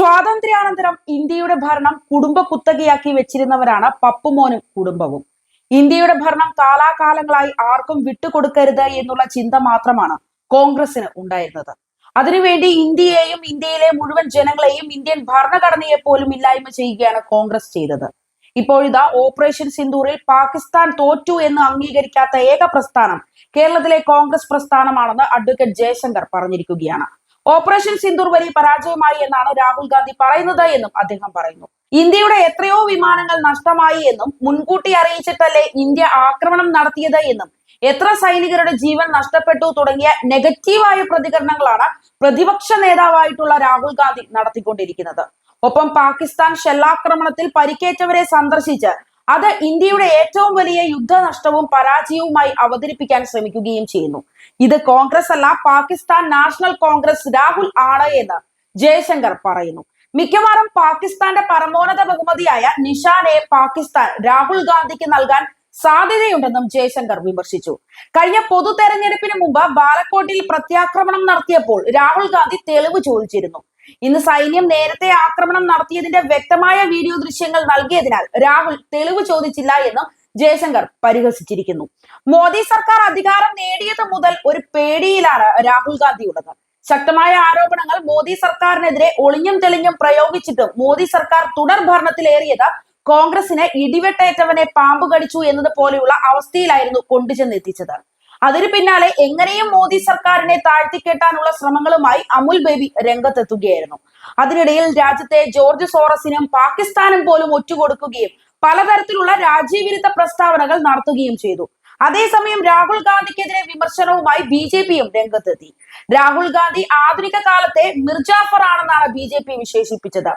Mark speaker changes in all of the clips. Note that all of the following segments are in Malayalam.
Speaker 1: സ്വാതന്ത്ര്യാനന്തരം ഇന്ത്യയുടെ ഭരണം കുടുംബ കുത്തകയാക്കി വെച്ചിരുന്നവരാണ് പപ്പുമോനും കുടുംബവും. ഇന്ത്യയുടെ ഭരണം കാലാകാലങ്ങളായി ആർക്കും വിട്ടുകൊടുക്കരുത് എന്നുള്ള ചിന്ത മാത്രമാണ് കോൺഗ്രസിന് ഉണ്ടായിരുന്നത്. അതിനുവേണ്ടി ഇന്ത്യയെയും ഇന്ത്യയിലെ മുഴുവൻ ജനങ്ങളെയും ഇന്ത്യൻ ഭരണഘടനയെ പോലും ഇല്ലായ്മ ചെയ്യുകയാണ് കോൺഗ്രസ് ചെയ്തത്. ഇപ്പോഴിതാ ഓപ്പറേഷൻ സിന്ദൂറിൽ പാകിസ്ഥാൻ തോറ്റു എന്ന് അംഗീകരിക്കാത്ത ഏക പ്രസ്ഥാനം കേരളത്തിലെ കോൺഗ്രസ് പ്രസ്ഥാനമാണെന്ന് അഡ്വക്കേറ്റ് ജയശങ്കർ പറഞ്ഞിരിക്കുകയാണ്. ഓപ്പറേഷൻ സിന്ദൂർ വലിയ പരാജയമായി എന്നാണ് രാഹുൽ ഗാന്ധി പറയുന്നത് എന്നും അദ്ദേഹം പറയുന്നു. ഇന്ത്യയുടെ എത്രയോ വിമാനങ്ങൾ നഷ്ടമായി എന്നും മുൻകൂട്ടി അറിയിച്ചിട്ടല്ലേ ഇന്ത്യ ആക്രമണം നടത്തിയത് എന്നും എത്ര സൈനികരുടെ ജീവൻ നഷ്ടപ്പെട്ടു തുടങ്ങിയ നെഗറ്റീവായ പ്രതികരണങ്ങളാണ് പ്രതിപക്ഷ നേതാവായിട്ടുള്ള രാഹുൽ ഗാന്ധി നടത്തിക്കൊണ്ടിരിക്കുന്നത്. ഒപ്പം പാകിസ്ഥാൻ ഷെല്ലാക്രമണത്തിൽ പരിക്കേറ്റവരെ സന്ദർശിച്ച് അത് ഇന്ത്യയുടെ ഏറ്റവും വലിയ യുദ്ധനഷ്ടവും പരാജയവുമായി അവതരിപ്പിക്കാൻ ശ്രമിക്കുകയും ചെയ്യുന്നു. ഇത് കോൺഗ്രസ് അല്ല പാകിസ്ഥാൻ നാഷണൽ കോൺഗ്രസ് രാഹുൽ ആണ് എന്ന് ജയശങ്കർ പറയുന്നു. മിക്കവാറും പാകിസ്ഥാന്റെ പരമോന്നത ബഹുമതിയായ നിഷാനെ പാകിസ്ഥാൻ രാഹുൽ ഗാന്ധിക്ക് നൽകാൻ സാധ്യതയുണ്ടെന്നും ജയശങ്കർ വിമർശിച്ചു. കഴിഞ്ഞ പൊതു തെരഞ്ഞെടുപ്പിന് മുമ്പ് ബാലക്കോട്ടിൽ പ്രത്യാക്രമണം നടത്തിയപ്പോൾ രാഹുൽ ഗാന്ധി തെളിവ് ചോദിച്ചിരുന്നു. ഇന്ന് സൈന്യം നേരത്തെ ആക്രമണം നടത്തിയതിന്റെ വ്യക്തമായ വീഡിയോ ദൃശ്യങ്ങൾ നൽകിയതിനാൽ രാഹുൽ തെളിവ് ചോദിച്ചില്ല എന്നും ജയശങ്കർ പരിഹസിച്ചിരിക്കുന്നു. മോദി സർക്കാർ അധികാരം നേടിയത് മുതൽ ഒരു പേടിയിലാണ് രാഹുൽ ഗാന്ധി ഉള്ളത് ശക്തമായ ആരോപണങ്ങൾ മോദി സർക്കാരിനെതിരെ ഒളിഞ്ഞും തെളിഞ്ഞും പ്രയോഗിച്ചിട്ടും മോദി സർക്കാർ തുടർ ഭരണത്തിലേറിയത് കോൺഗ്രസിന് ഇടിവെട്ടേറ്റവനെ പാമ്പ് കടിച്ചു എന്നത് പോലെയുള്ള അവസ്ഥയിലായിരുന്നു കൊണ്ടുചെന്നെത്തിച്ചത്. അതിനു പിന്നാലെ എങ്ങനെയും മോദി സർക്കാരിനെ താഴ്ത്തിക്കെട്ടാനുള്ള ശ്രമങ്ങളുമായി അമുൽ ബേബി രംഗത്തെത്തുകയായിരുന്നു. അതിനിടയിൽ രാജ്യത്തെ ജോർജ് സോറസിനും പാകിസ്ഥാനും പോലും ഒറ്റുകൊടുക്കുകയും പലതരത്തിലുള്ള രാജ്യവിരുദ്ധ പ്രസ്താവനകൾ നടത്തുകയും ചെയ്തു. അതേസമയം രാഹുൽ ഗാന്ധിക്കെതിരെ വിമർശനവുമായി ബി ജെ പിയും രംഗത്തെത്തി. രാഹുൽ ഗാന്ധി ആധുനിക കാലത്തെ മിർജാഫർ ആണെന്നാണ് ബി ജെ പി വിശേഷിപ്പിച്ചത്.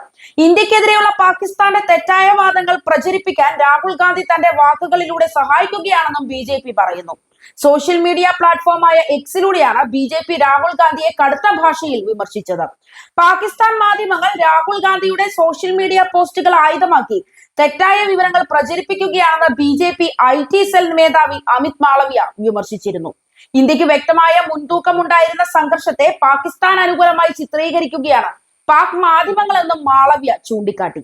Speaker 1: ഇന്ത്യക്കെതിരെയുള്ള പാകിസ്ഥാന്റെ തെറ്റായ വാദങ്ങൾ പ്രചരിപ്പിക്കാൻ രാഹുൽ ഗാന്ധി തന്റെ വാക്കുകളിലൂടെ സഹായിക്കുകയാണെന്നും ബി ജെ പി പറയുന്നു. സോഷ്യൽ മീഡിയ പ്ലാറ്റ്ഫോമായ എക്സിലൂടെയാണ് ബി ജെ പി രാഹുൽ ഗാന്ധിയെ കടുത്ത ഭാഷയിൽ വിമർശിച്ചത്. പാകിസ്ഥാൻ മാധ്യമങ്ങൾ രാഹുൽ ഗാന്ധിയുടെ സോഷ്യൽ മീഡിയ പോസ്റ്റുകൾ ആയുധമാക്കി. തെറ്റായ വിവരങ്ങൾ പ്രചരിപ്പിക്കുകയാണെന്ന് B J P I T cell മേധാവി അമിത് മാളവിയ വിമർശിച്ചിരുന്നു. ഇന്ത്യയ്ക്ക് വ്യക്തമായ മുൻതൂക്കമുണ്ടായിരുന്ന സംഘർഷത്തെ പാകിസ്ഥാൻ അനുകൂലമായി ചിത്രീകരിക്കുകയാണ് പാക് മാധ്യമങ്ങളെന്നും മാളവ്യ ചൂണ്ടിക്കാട്ടി.